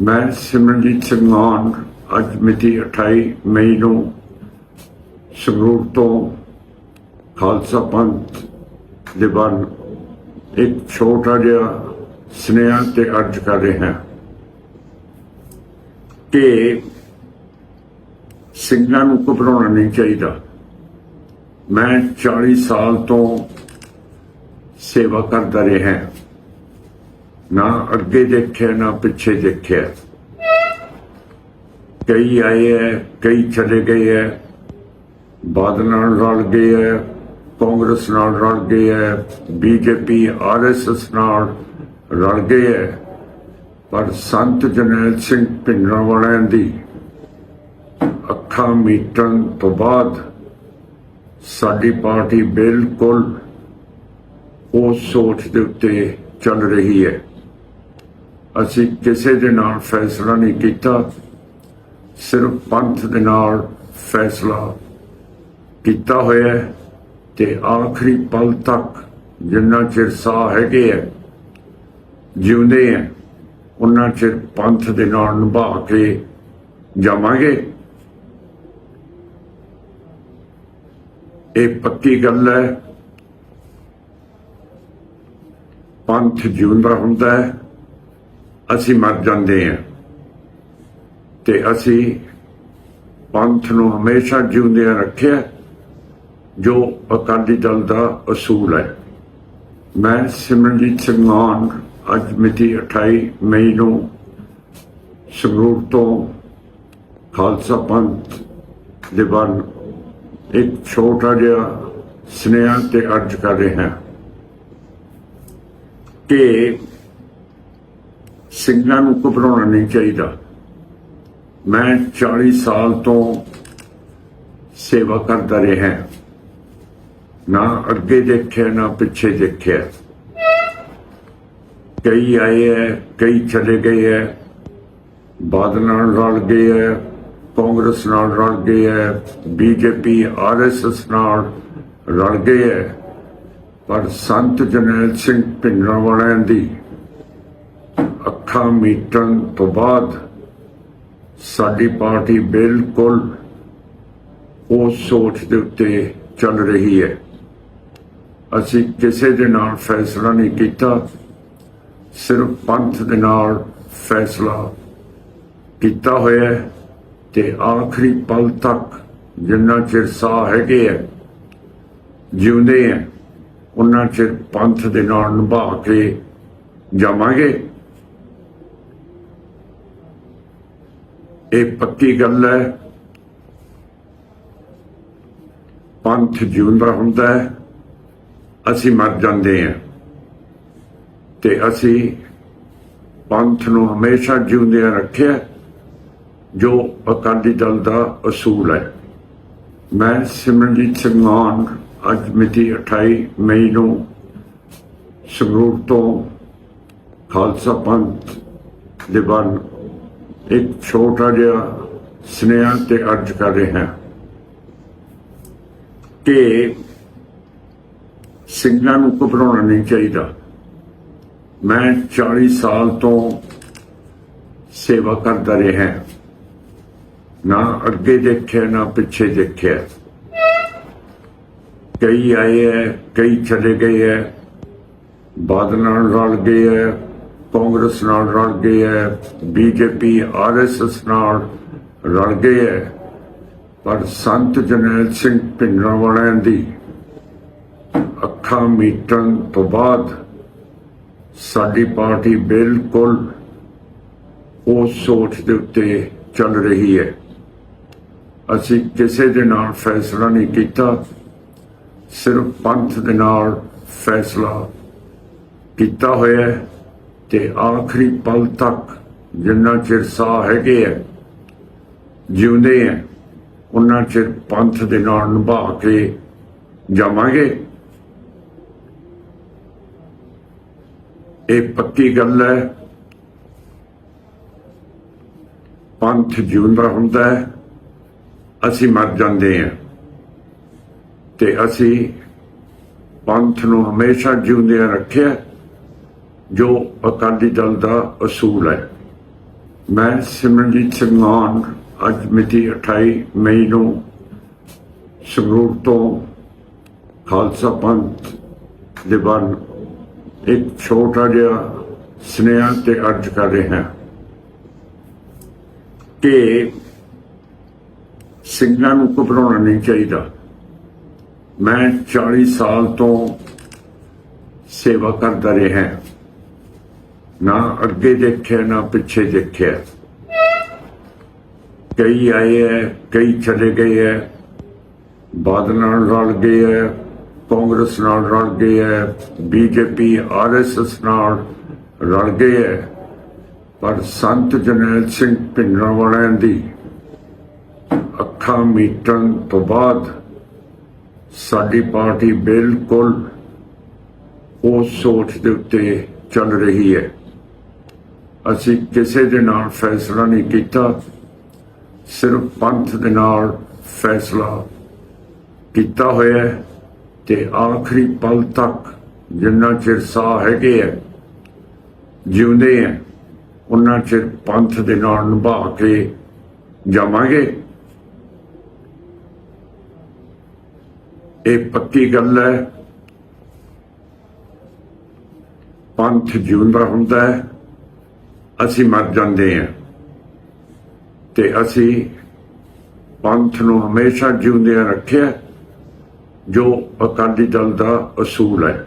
ਮੈਂ ਸਿਮਰਨਜੀਤ ਸਿੰਘ ਮਾਨ ਅੱਜ ਮਿਤੀ 28 ਮਈ ਨੂੰ ਸੰਗਰੂਰ ਤੋਂ ਖਾਲਸਾ ਪੰਥ ਦੇ ਵੱਲ ਇੱਕ ਛੋਟਾ ਜਿਹਾ ਸੁਨੇਹਾ ਤੇ ਅਰਜ਼ ਕਰ ਰਿਹਾ ਹਾਂ ਕਿ ਸਿੰਘਾਂ ਨੂੰ ਘਬਰਾਉਣਾ ਨਹੀਂ ਚਾਹੀਦਾ। ਮੈਂ 40 ਸਾਲ ਤੋਂ ਸੇਵਾ ਕਰਦਾ ਰਿਹਾ ਨਾ ਅੱਗੇ ਦੇਖਿਆ, ਨਾ ਪਿੱਛੇ ਦੇਖਿਆ। ਕਈ ਆਏ ਹੈ ਕਈ ਚਲੇ ਗਏ ਹੈ ਬਾਦਲ ਨਾਲ ਰਲ ਗਏ ਹੈ ਕਾਂਗਰਸ ਨਾਲ ਰਲ ਗਏ ਹੈ ਬੀਜੇਪੀ ਆਰਐਸਐਸ ਨਾਲ ਰਲ ਗਏ ਹੈ ਪਰ ਸੰਤ ਜਰਨੈਲ ਸਿੰਘ ਭਿੰਡਰਾਂ ਵਾਲਿਆਂ ਦੀ ਅੱਖਾਂ ਮੀਟਣ ਤੋਂ ਬਾਅਦ ਸਾਡੀ ਪਾਰਟੀ ਬਿਲਕੁਲ ਉਸ ਸੋਚ ਦੇ ਉੱਤੇ ਚੱਲ ਰਹੀ ਹੈ ਅਸੀਂ ਕਿਸੇ ਦੇ ਨਾਲ ਫੈਸਲਾ ਨਹੀਂ ਕੀਤਾ, ਸਿਰਫ ਪੰਥ ਦੇ ਨਾਲ ਫੈਸਲਾ ਕੀਤਾ ਹੋਇਆ ਤੇ ਆਖਰੀ ਪਲ ਤੱਕ ਜਿੰਨਾ ਚਿਰ ਸਾਹ ਹੈਗੇ ਹੈ, ਜਿਉਂਦੇ ਹੈ, ਉਹਨਾਂ ਚਿਰ ਪੰਥ ਦੇ ਨਾਲ ਨਿਭਾ ਕੇ ਜਾਵਾਂਗੇ। ਇਹ ਪੱਕੀ ਗੱਲ ਹੈ, ਪੰਥ ਜਿਉਂਦਾ ਹੁੰਦਾ ਹੈ। ਅਸੀਂ ਮਰ ਜਾਂਦੇ ਹਾਂ। ਤੇ ਅਸੀਂ ਪੰਥ ਨੂੰ ਹਮੇਸ਼ਾ ਜਿਉਂਦਿਆਂ ਰੱਖਿਆ, ਜੋ ਅਕਾਲੀ ਦਲ ਦਾ ਅਸੂਲ ਹੈ। ਮੈਂ ਸਿਮਰਨਜੀਤ ਸਿੰਘ ਮਾਨ ਅੱਜ ਮਿਤੀ 28 ਮਈ ਨੂੰ ਸੰਗਰੂਰ ਤੋਂ ਖਾਲਸਾ ਪੰਥ ਦੇ ਵੱਲ ਇੱਕ ਛੋਟਾ ਜਿਹਾ ਸੁਨੇਹਾ ਤੇ ਅਰਜ਼ ਕਰ ਰਿਹਾ ਕਿ ਸਿੰਘਾਂ ਨੂੰ ਘਬਰਾਉਣਾ ਨਹੀਂ ਚਾਹੀਦਾ। ਮੈਂ 40 ਸਾਲ ਤੋਂ ਸੇਵਾ ਕਰਦਾ ਰਿਹਾ। ਨਾ ਅੱਗੇ ਦੇਖਿਆ, ਨਾ ਪਿੱਛੇ ਦੇਖਿਆ। ਕਈ ਆਏ ਹੈ ਕਈ ਚਲੇ ਗਏ ਹੈ ਬਾਦਲ ਨਾਲ ਰਲ ਗਏ ਹੈ ਕਾਂਗਰਸ ਨਾਲ ਰਲ ਗਏ ਹੈ ਬੀਜੇਪੀ ਆਰਐਸਐਸ ਨਾਲ ਰਲ ਗਏ ਹੈ ਪਰ ਸੰਤ ਜਰਨੈਲ ਸਿੰਘ ਭਿੰਡਰਾਂ ਵਾਲਿਆਂ ਦੀ ਅੱਖਾਂ ਮੀਟਣ ਤੋਂ ਬਾਅਦ ਸਾਡੀ ਪਾਰਟੀ ਬਿਲਕੁਲ ਉਸ ਸੋਚ ਦੇ ਉੱਤੇ ਚੱਲ ਰਹੀ ਹੈ। ਅਸੀਂ ਕਿਸੇ ਦੇ ਨਾਲ ਫੈਸਲਾ ਨਹੀਂ ਕੀਤਾ, ਸਿਰਫ ਪੰਥ ਦੇ ਨਾਲ ਫੈਸਲਾ ਕੀਤਾ ਹੋਇਆ ਹੈ ਤੇ ਆਖਰੀ ਪਲ ਤੱਕ ਜਿੰਨਾ ਚਿਰ ਸਾਹ ਹੈਗੇ ਹੈ, ਜਿਉਂਦੇ ਹੈ, ਉਹਨਾਂ ਚਿਰ ਪੰਥ ਦੇ ਨਾਲ ਨਿਭਾ ਕੇ ਜਾਵਾਂਗੇ। ਇਹ ਪੱਕੀ ਗੱਲ ਹੈ। ਪੰਥ ਜਿਉਂਦਾ ਹੁੰਦਾ ਹੈ। ਅਸੀਂ ਮਰ ਜਾਂਦੇ ਹਾਂ। ਤੇ ਅਸੀਂ ਪੰਥ ਨੂੰ ਹਮੇਸ਼ਾ ਜਿਉਂਦਿਆਂ ਰੱਖਿਆ, ਜੋ ਅਕਾਲੀ ਦਲ ਦਾ ਅਸੂਲ ਹੈ। ਮੈਂ ਸਿਮਰਨਜੀਤ ਸਿੰਘ ਮਾਨ ਅੱਜ ਮਿਤੀ 28 ਮਈ ਨੂੰ ਸੰਗਰੂਰ ਤੋਂ ਖਾਲਸਾ ਪੰਥ ਦੇ ਵੱਲ ਇੱਕ ਛੋਟਾ ਜਿਹਾ ਸੁਨੇਹਾ ਤੇ ਅਰਜ਼ ਕਰ ਰਹੇ ਹਾਂ ਕਿ ਸਿੰਘਾਂ ਨੂੰ ਘਬਰਾਉਣਾ ਨਹੀਂ ਚਾਹੀਦਾ। ਮੈਂ 40 ਸਾਲ ਤੋਂ ਸੇਵਾ ਕਰਦਾ ਰਿਹਾ। ਨਾ ਅੱਗੇ ਦੇਖਿਆ, ਨਾ ਪਿੱਛੇ ਦੇਖਿਆ। ਕਈ ਆਏ ਹੈ ਕਈ ਚਲੇ ਗਏ ਹੈ ਬਾਦਲਾਂ ਨਾਲ ਰਲ ਗਏ ਹੈ ਕਾਂਗਰਸ ਨਾਲ ਰਲ ਗਏ ਹੈ ਬੀਜੇਪੀ ਆਰਐਸਐਸ ਨਾਲ ਰਲ ਗਏ ਹੈ ਪਰ ਸੰਤ ਜਰਨੈਲ ਸਿੰਘ ਭਿੰਡਰਾਂ ਵਾਲਿਆਂ ਦੀ ਅੱਖਾਂ ਮੀਟਣ ਤੋਂ ਬਾਅਦ ਸਾਡੀ ਪਾਰਟੀ ਬਿਲਕੁਲ ਉਸ ਸੋਚ ਦੇ ਉੱਤੇ ਚੱਲ ਰਹੀ ਹੈ ਅਸੀਂ ਕਿਸੇ ਦੇ ਨਾਲ ਫੈਸਲਾ ਨਹੀਂ ਕੀਤਾ, ਸਿਰਫ ਪੰਥ ਦੇ ਨਾਲ ਫੈਸਲਾ ਕੀਤਾ ਹੋਇਆ ਹੈ ਤੇ ਆਖਰੀ ਪਲ ਤੱਕ ਜਿੰਨਾ ਚਿਰ ਸਾਹ ਹੈਗੇ ਹੈ ਜਿਉਂਦੇ ਹੈ ਉਹਨਾਂ ਚਿਰ ਪੰਥ ਦੇ ਨਾਲ ਨਿਭਾ ਕੇ ਜਾਵਾਂਗੇ। ਇਹ ਪੱਕੀ ਗੱਲ ਹੈ। ਪੰਥ ਜਿਉਂਦਾ ਹੁੰਦਾ ਹੈ, ਅਸੀਂ ਮਰ ਜਾਂਦੇ ਹਾਂ ਤੇ ਅਸੀਂ ਪੰਥ ਨੂੰ ਹਮੇਸ਼ਾ ਜਿਉਂਦਿਆਂ ਰੱਖਿਆ। ਜੋ ਅਕਾਲੀ ਦਲ ਦਾ ਅਸੂਲ ਹੈ। ਮੈਂ ਸਿਮਰਨਜੀਤ ਸਿੰਘ ਮਾਨ ਅੱਜ ਮਿਤੀ 28 ਮਈ ਨੂੰ ਸੰਗਰੂਰ ਤੋਂ ਖਾਲਸਾ ਪੰਥ ਦੇ ਵੱਲ ਇੱਕ ਛੋਟਾ ਜਿਹਾ ਸੁਨੇਹਾ ਤੇ ਅਰਜ਼ ਕਰ ਰਿਹਾ ਹਾਂ ਕਿ ਸਿੰਘਾਂ ਨੂੰ ਘਬਰਾਉਣਾ ਨਹੀਂ ਚਾਹੀਦਾ। ਮੈਂ 40 ਸਾਲ ਤੋਂ ਸੇਵਾ ਕਰਦਾ ਰਿਹਾ ਨਾ ਅੱਗੇ ਦੇਖਿਆ, ਨਾ ਪਿੱਛੇ ਦੇਖਿਆ। ਕਈ ਆਏ ਹੈ ਕਈ ਚਲੇ ਗਏ ਹੈ ਬਾਦਲ ਨਾਲ ਰਲ ਗਏ ਹੈ ਕਾਂਗਰਸ ਨਾਲ ਰਲ ਗਏ ਹੈ ਬੀਜੇਪੀ ਆਰਐਸਐਸ ਨਾਲ ਰਲ ਗਏ ਹੈ ਪਰ ਸੰਤ ਜਰਨੈਲ ਸਿੰਘ ਭਿੰਡਰਾਂ ਵਾਲਿਆਂ ਦੀ ਅੱਖਾਂ ਮੀਟਣ ਤੋਂ ਬਾਅਦ ਸਾਡੀ ਪਾਰਟੀ ਬਿਲਕੁਲ ਉਸ ਸੋਚ ਦੇ ਉੱਤੇ ਚੱਲ ਰਹੀ ਹੈ ਅਸੀਂ ਕਿਸੇ ਦੇ ਨਾਲ ਫੈਸਲਾ ਨਹੀਂ ਕੀਤਾ, ਸਿਰਫ ਪੰਥ ਦੇ ਨਾਲ ਫੈਸਲਾ ਕੀਤਾ ਹੋਇਆ ਤੇ ਆਖਰੀ ਪਲ ਤੱਕ ਜਿੰਨਾ ਚਿਰ ਸਾਹ ਹੈਗੇ ਹੈ, ਜਿਉਂਦੇ ਹੈ, ਉਹਨਾਂ ਚਿਰ ਪੰਥ ਦੇ ਨਾਲ ਨਿਭਾ ਕੇ ਜਾਵਾਂਗੇ। ਇਹ ਪੱਕੀ ਗੱਲ ਹੈ, ਪੰਥ ਜਿਉਂਦਾ ਹੁੰਦਾ ਹੈ। ਅਸੀਂ ਮਰ ਜਾਂਦੇ ਹਾਂ। ਤੇ ਅਸੀਂ ਪੰਥ ਨੂੰ ਹਮੇਸ਼ਾ ਜਿਉਂਦਿਆਂ ਰੱਖਿਆ, ਜੋ ਅਕਾਲੀ ਦਲ ਦਾ ਅਸੂਲ ਹੈ।